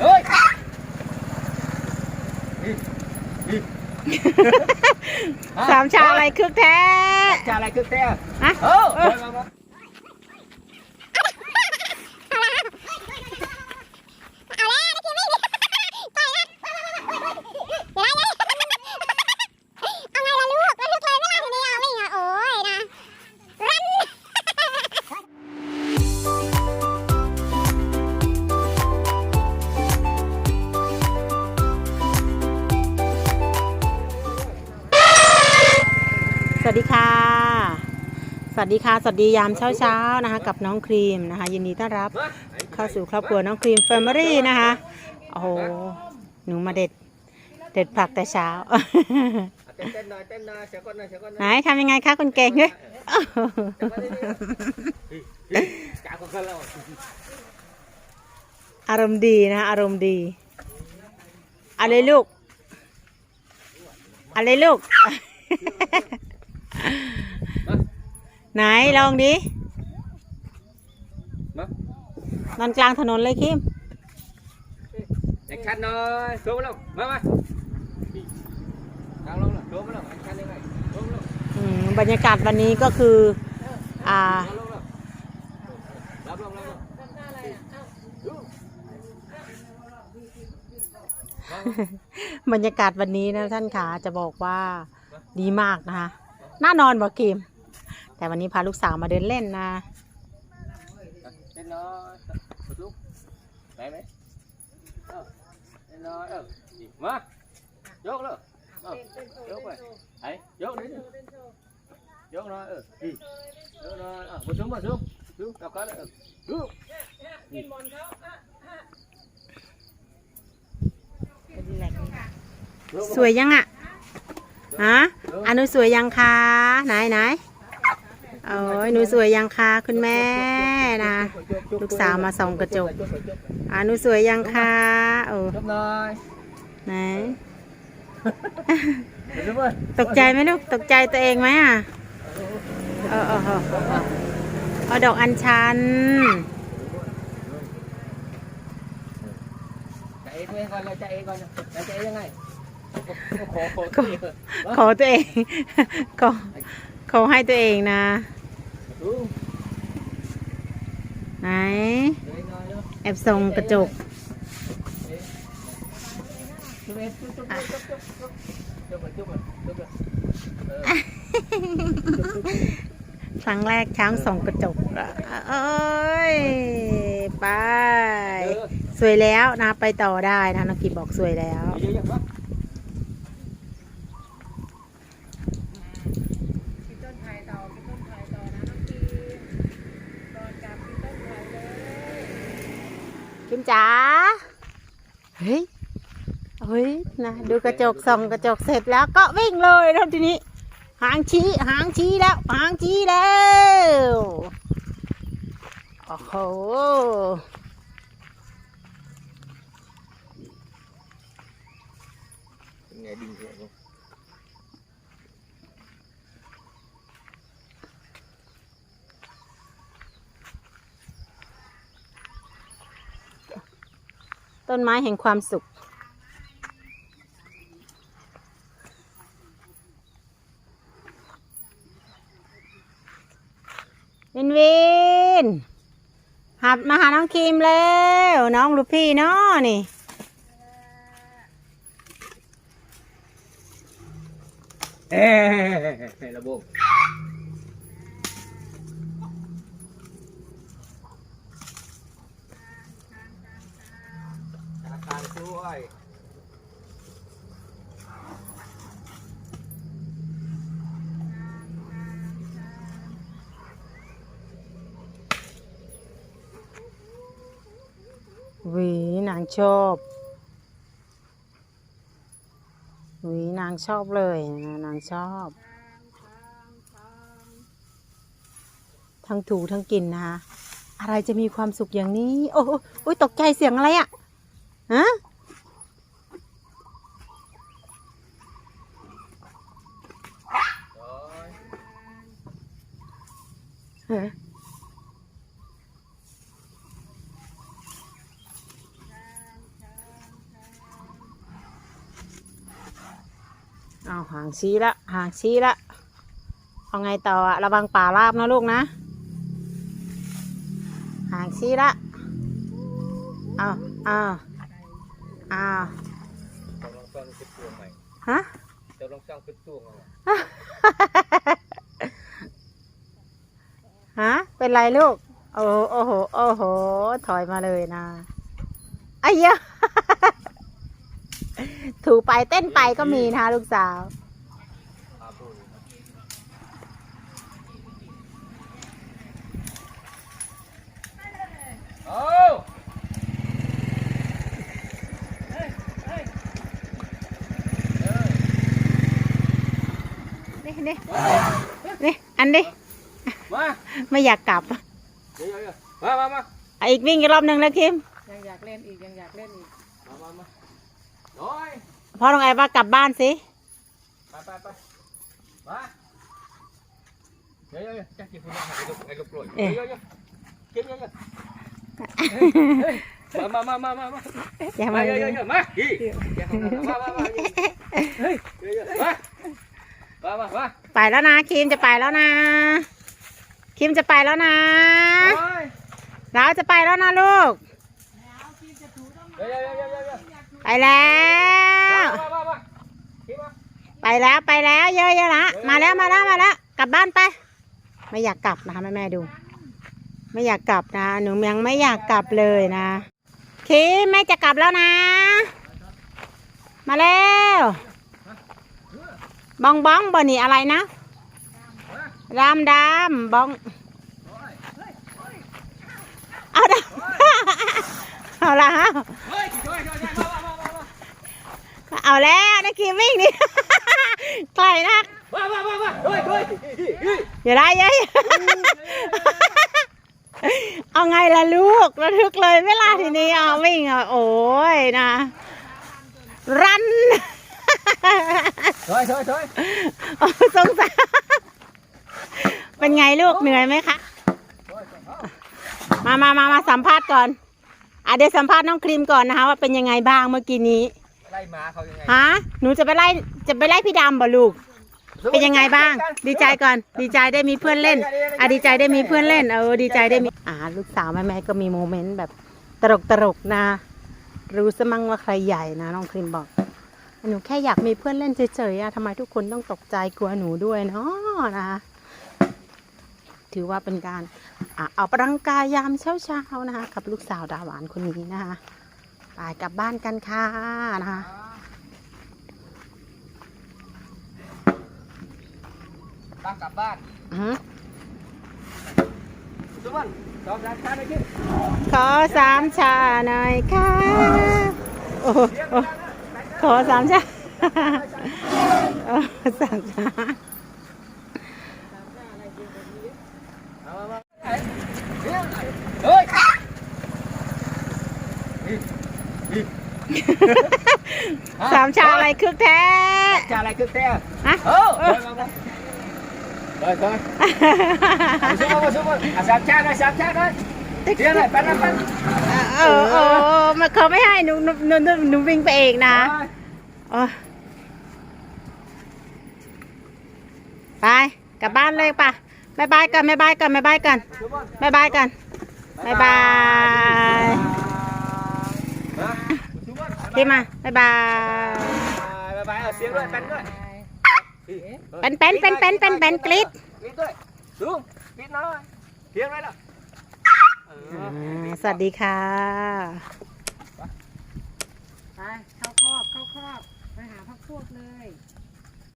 Ơi. Sám cha này cước thế. Cha này cước thế à? Hả? Ừ. วัสดีค่ะ สวัสดีค่ะ สวัสดียามเช้าเช้าๆนะคะ กับน้องครีมนะคะ ยินดีต้อนรับมาเข้าสู่ครอบครัวน้องครีมแฟมิลี่นะคะ โอ้โห หนูมาเด็ด เด็ดผักแต่เช้าเต้นเต้นหน่อยเต้นหน่อยเสียก่อนหน่อยเสียก่อนหไหนน่อยทำยังไงคะคุณเก่งเฮ้ยจ้าของเขาแล้วอารมณ์ดีนะคะอารมณ์ดีเอาเลยลูกเอาเลยลูก ไหนลองดิมานอนกลางถนนเลยคิมแอคชั่นหน่อยโชว์มาแล้วมามาทางลงแล้วโชว์มาแล้วแอคชั่นยังไงโชว์มาแล้วอืมบรรยากาศวันนี้ก็คือ อ่าทางลงแล้วรับลงรับลงบรรยากาศวันนี้นะท่านขาจะบอกว่าดีมากนะคะ น่านอนบอกกิมแต่วันนี้พาลูกสาวมาเดินเล่นนะเต้นน้อยลุกไหนไหมเออเต้นน้อยเออมายกเลยยกไปไอ้ยกนิดยกน่อยเออยกน่อยอะมา xuống มา xuống xuống đọc cái đấy xuống สวยยังอะ ฮะอันหนูสวยยังคะไหนไหนโอ้ยหนูสวยยังคะคุณแม่นะลูกสาวมาส่องกระจกอันหนูสวยยังคะโอ้ chúc nói ไหนตกใจไหมลูกตกใจตัวเองไหมอะเออเออเออเออเอาดอกอัญชัน ขอตัวเองขอขอให้ตัวเองนะไหนเอยแอบส่องกระจกครั้งแรกช้างส่องกระจกอ่เอ้ยไป เออสวยแล้วนะไปต่อได้นะนกกีบอกสวยแล้ว คิมจ๋า เฮ้ย เฮ้ยนะดูกระจกส่องกระจกเสร็จแล้วก็วิ่งเลยแล้วทีนี้ หางชี้หางชี้แล้ว หางชี้แล้วโอ้โห Nghe đinh thế không? ต้นไม้แห่งความสุข วินวินหับมาหาน้องครีมแล้ว น้องลูกพี่เนาะนี่ Ê, này là buồn. Cà หวีนางชอบหวีนางชอบเลยนะนางชอบ ทั้งถูทั้งกินนะคะอะไรจะมีความสุขอย่างนี้ โอ้โอ้ยตกใจเสียงอะไรอะฮะางชี้ละห่างชี้ละเอาไงต่ออะระวังป่าราบนะลูกนะห่างชี้ละเอาเอาเอาจะลองซ่องขึ้นตัวใหม่ฮะจะลองซ่องขึ้นตัวใหม่ฮะเป็นไรลูกโอ้โหโอ้โหโอ้โห ถอยมาเลยนะไอ้เยอะถูไปเต้นไปก็มีนะลูกสาว อาปูเอา นี่นี่นี่อันนี้มา ไม่อยากกลับเดี๋ยวเดี๋ยวมามามาอะอีกวิ่งอีกรอบหนึ่งแล้วคิมยังอยากเล่นอีกยังอยากเล่นอีกมามามาโอ้ยพ่อต้องไงว่ากลับบ้านสิ ไปไปไปมาเดี๋ยวเดี๋ยวเดี๋ยวจะกินคุณอาหารไอ้ลูกไอ้ลูกกล้วยเดี๋ยวเดี๋ยวเดี๋ยวกินเดี๋ยวเดี๋ยวเฮ้ยเฮ้ย มามามามามาอย่ามามาเดี๋ยวเดี๋ยวเยวมาอีมามามาเฮ้ยเยวเดี๋ยวมามามามาไปแล้วนะคิมจะไปแล้วนะคิมจะไปแล้วนะโอ้ยเราจะไปแล้วนะลูกไปแล้วมามามากินมาไปแล้วไปแล้วเยอะๆละมาแล้วมาแล้วมาแล้วกลับบ้านไป ไม่อยากกลับนะคะแม่แม่ดู ไม่อยากกลับนะ หนูยังไม่อยากกลับเลยนะคิมแม่จะกลับแล้วนะ มาแล้วบองบองบอนี่อะไรนะดำดำบองเอาดำเอาละฮะเฮ้ยช่วยช่วยช่วยมามามามาเอาแล้วนะคิมวิ่งนี่ใกล้นักมามามามาเฮ้ยเฮ้ยเฮ้ยอย่าได้เยอะ เอาไงล่ะลูกระทึกเลยเวลาทีนี้เอาวิ่งอะโอ้ยนะ รันช่วยช่วยช่วยโอ้สงสารเป็นไงลูกเหนื่อยไหมคะ มามามามาสัมภาษณ์ก่อนอะเดี๋ยวสัมภาษณ์น้องครีมก่อนนะคะว่าเป็นยังไงบ้างเมื่อกี้นี้ไล่มาเขายังไงฮะหนูจะไปไล่จะไปไล่พี่ดำบ่ลูก เป็นยังไงบ้าง ดีใจก่อน ดีใจได้มีเพื่อนเล่นอะดีใจได้มีเพื่อนเล่นเออดีใจได้มีอ่าลูกสาวแม่แม่ก็มีโมเมนต์แบบตลกตลกนะ รู้สมั่งว่าใครใหญ่นะน้องครีมบอกหนูแค่อยากมีเพื่อนเล่นเฉยๆอะทำไมทุกคนต้องตกใจกลัวหนูด้วยเนาะนะคะถือว่าเป็นการอะเอาปรังกายยามเช้าๆนะคะ กับลูกสาวดาหวานคนนี้นะคะไปกลับบ้านกันค่ะนะคะ ตั้งกลับบ้านอือหือทุกคนสองสามชาติกินขอสามชาหน่อยค่ะโอ้โหโอ้ขอสามชาโอ้สามชาเอามามาเฮ้ยสามชาอะไรคึกแท้ชาอะไรคือเต้ฮะเออ มามาไปไปมาสู้มาสู้มาอะสามชาได้สามชาได้เดี๋ยวเลยไปนะไปเออเออมันเขาไม่ให้ เองนะโอ้ไปกลับบ้านเลยป่ะบายบายกันบายบายกันบายบายกันบายบายกันบายบายที่มาบายบายบายบายเอาเสียงด้วยเป็นด้วยเป็นเป็นเป็นเป็นเป็นเป็นกรีดกรีดด้วยสูงกรีดน้อยเสียงไหมล่ะอ่าสวัสดีค่ะไปเข้าครอบเข้าครอบไปหาพักพวกเลย